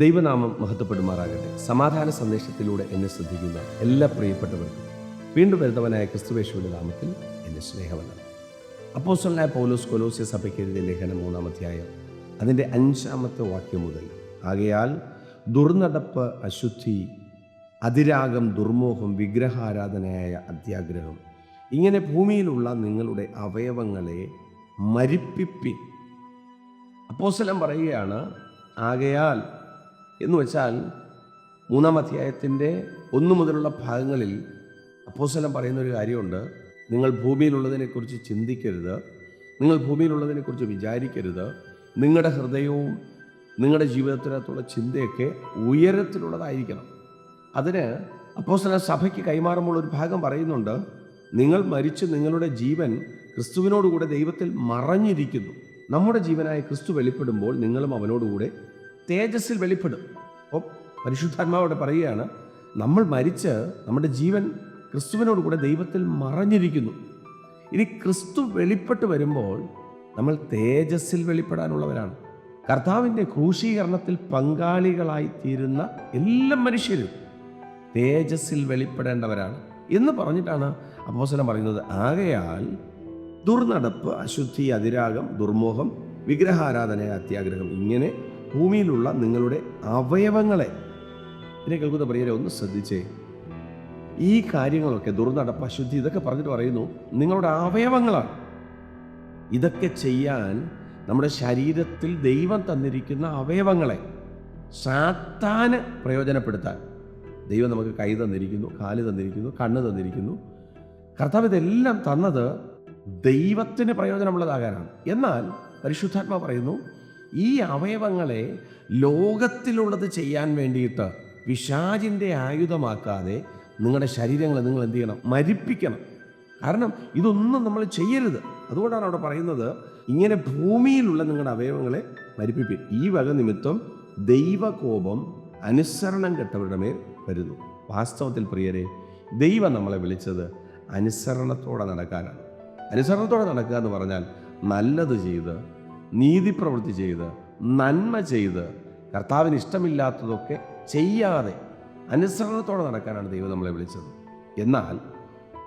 ദൈവനാമം മഹത്വപ്പെടുമാറാകട്ടെ. സമാധാന സന്ദേശത്തിലൂടെ എന്നെ ശ്രദ്ധിക്കുന്ന എല്ലാ പ്രിയപ്പെട്ടവർക്കും വീണ്ടും വരുന്നവനായ ക്രിസ്തുവേശുവിന്റെ നാമത്തിൽ എന്റെ സ്നേഹവനം അപ്പോസ്റ്റലായ പൗലോസ് കൊലോസ്യ സഭയ്ക്ക് എഴുതിയ ലേഖനം മൂന്നാം അധ്യായം അതിന്റെ അഞ്ചാമത്തെ വാക്യം മുതൽ ആകയാൽ ദുർനടപ്പ് അശുദ്ധി അതിരാഗം ദുർമോഹം വിഗ്രഹാരാധനയായ അത്യാഗ്രഹം ഇങ്ങനെ ഭൂമിയിലുള്ള നിങ്ങളുടെ അവയവങ്ങളെ മരിപ്പിപ്പി അപ്പോസ്തലൻ പറയുകയാണ് ആകയാൽ എന്ന് വെച്ചാൽ മൂന്നാം അധ്യായത്തിന്റെ ഒന്നു മുതലുള്ള ഭാഗങ്ങളിൽ അപ്പോസലം പറയുന്ന ഒരു കാര്യമുണ്ട്. നിങ്ങൾ ഭൂമിയിലുള്ളതിനെക്കുറിച്ച് ചിന്തിക്കരുത്. നിങ്ങൾ ഭൂമിയിലുള്ളതിനെക്കുറിച്ച് വിചാരിക്കരുത്. നിങ്ങളുടെ ഹൃദയവും നിങ്ങളുടെ ജീവിതത്തിനകത്തുള്ള ചിന്തയൊക്കെ ഉയരത്തിലുള്ളതായിരിക്കണം. അതിന് അപ്പോസല സഭയ്ക്ക് കൈമാറുമ്പോൾ ഒരു ഭാഗം പറയുന്നുണ്ട്. നിങ്ങൾ മരിച്ച് നിങ്ങളുടെ ജീവൻ ക്രിസ്തുവിനോടുകൂടെ ദൈവത്തിൽ മറഞ്ഞിരിക്കുന്നു. നമ്മുടെ ജീവനായ ക്രിസ്തു വെളിപ്പെടുമ്പോൾ നിങ്ങളും അവനോടുകൂടെ തേജസ്സിൽ വെളിപ്പെടും. അപ്പോൾ പരിശുദ്ധാത്മാവോടെ പറയുകയാണ് നമ്മൾ മരിച്ച് നമ്മുടെ ജീവൻ ക്രിസ്തുവിനോട് കൂടെ ദൈവത്തിൽ മറഞ്ഞിരിക്കുന്നു. ഇനി ക്രിസ്തു വെളിപ്പെട്ട് വരുമ്പോൾ നമ്മൾ തേജസ്സിൽ വെളിപ്പെടാനുള്ളവരാണ്. കർത്താവിന്റെ ക്രൂശീകരണത്തിൽ പങ്കാളികളായി തീരുന്ന എല്ലാ മനുഷ്യരും തേജസ്സിൽ വെളിപ്പെടേണ്ടവരാണ്. എന്ന് പറഞ്ഞിട്ടാണ് അപ്പോസനം പറയുന്നത്. ആകയാൽ ദുർനടപ്പ് അശുദ്ധി അതിരാഗം ദുർമോഹം വിഗ്രഹാരാധന അത്യാഗ്രഹം ഇങ്ങനെ ഭൂമിയിലുള്ള നിങ്ങളുടെ അവയവങ്ങളെ. ഇതിനെ കേൾക്കുന്ന പ്രിയരെ ഒന്ന് ശ്രദ്ധിച്ചേ. ഈ കാര്യങ്ങളൊക്കെ ദുർനടപ്പ് അശുദ്ധി ഇതൊക്കെ പറഞ്ഞിട്ട് പറയുന്നു നിങ്ങളുടെ അവയവങ്ങളാണ്. ഇതൊക്കെ ചെയ്യാൻ നമ്മുടെ ശരീരത്തിൽ ദൈവം തന്നിരിക്കുന്ന അവയവങ്ങളെ സാത്താന് പ്രയോജനപ്പെടുത്താൻ. ദൈവം നമുക്ക് കൈ തന്നിരിക്കുന്നു കാൽ തന്നിരിക്കുന്നു കണ്ണ് തന്നിരിക്കുന്നു. കർത്താവ് ഇതെല്ലാം തന്നത് ദൈവത്തിന് പ്രയോജനമുള്ളതാകാനാണ്. എന്നാൽ പരിശുദ്ധാത്മ പറയുന്നു ഈ അവയവങ്ങളെ ലോകത്തിലുള്ളത് ചെയ്യാൻ വേണ്ടിയിട്ട് പിശാചിന്റെ ആയുധമാക്കാതെ നിങ്ങളുടെ ശരീരങ്ങളെ നിങ്ങൾ എന്ത് ചെയ്യണം? മരിപ്പിക്കണം. കാരണം ഇതൊന്നും നമ്മൾ ചെയ്യരുത്. അതുകൊണ്ടാണ് അവിടെ പറയുന്നത് ഇങ്ങനെ ഭൂമിയിലുള്ള നിങ്ങളുടെ അവയവങ്ങളെ മരിപ്പിപ്പിൻ ഈ വക നിമിത്തം ദൈവകോപം അനുസരണം കെട്ടവരുടെ മേൽ വരുന്നു. വാസ്തവത്തിൽ പ്രിയരെ ദൈവം നമ്മളെ വിളിച്ചത് അനുസരണത്തോടെ നടക്കാനാണ്. അനുസരണത്തോടെ നടക്കുക എന്ന് പറഞ്ഞാൽ നല്ലത് ചെയ്ത് നീതിപ്രവൃത്തി ചെയ്ത് നന്മ ചെയ്ത് കർത്താവിന് ഇഷ്ടമില്ലാത്തതൊക്കെ ചെയ്യാതെ അനുസരണത്തോടെ നടക്കാനാണ് ദൈവം നമ്മളെ വിളിച്ചത്. എന്നാൽ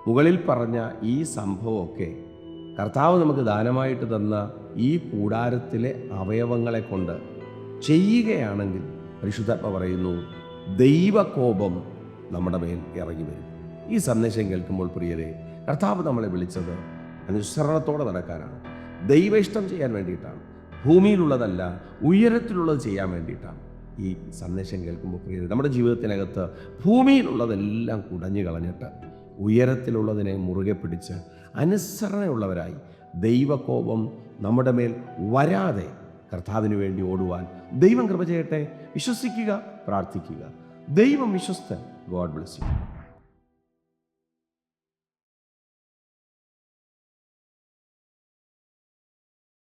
മുകളിൽ പറഞ്ഞ ഈ സംഭവമൊക്കെ കർത്താവ് നമുക്ക് ദാനമായിട്ട് തന്ന ഈ കൂടാരത്തിലെ അവയവങ്ങളെ കൊണ്ട് ചെയ്യുകയാണെങ്കിൽ പരിശുദ്ധാത്മ പറയുന്നു ദൈവകോപം നമ്മുടെ മേൽ ഇറങ്ങി വരും. ഈ സന്ദേശം കേൾക്കുമ്പോൾ പ്രിയരെ കർത്താവ് നമ്മളെ വിളിച്ചത് അനുസരണത്തോടെ നടക്കാനാണ്. ദൈവ ഇഷ്ടം ചെയ്യാൻ വേണ്ടിയിട്ടാണ്. ഭൂമിയിലുള്ളതല്ല ഉയരത്തിലുള്ളത് ചെയ്യാൻ വേണ്ടിയിട്ടാണ് ഈ സന്ദേശം കേൾക്കുമ്പോൾ പ്രിയരെ നമ്മുടെ ജീവിതത്തിനകത്ത് ഭൂമിയിലുള്ളതെല്ലാം കുടഞ്ഞു കളഞ്ഞിട്ട് ഉയരത്തിലുള്ളതിനെ മുറുകെ പിടിച്ച് അനുസരണയുള്ളവരായി ദൈവകോപം നമ്മുടെ മേൽ വരാതെ കർത്താവിന് വേണ്ടി ഓടുവാൻ ദൈവം കൃപ ചെയ്യട്ടെ. വിശ്വസിക്കുക പ്രാർത്ഥിക്കുക. ദൈവം വിശ്വസ്തൻ. God bless you.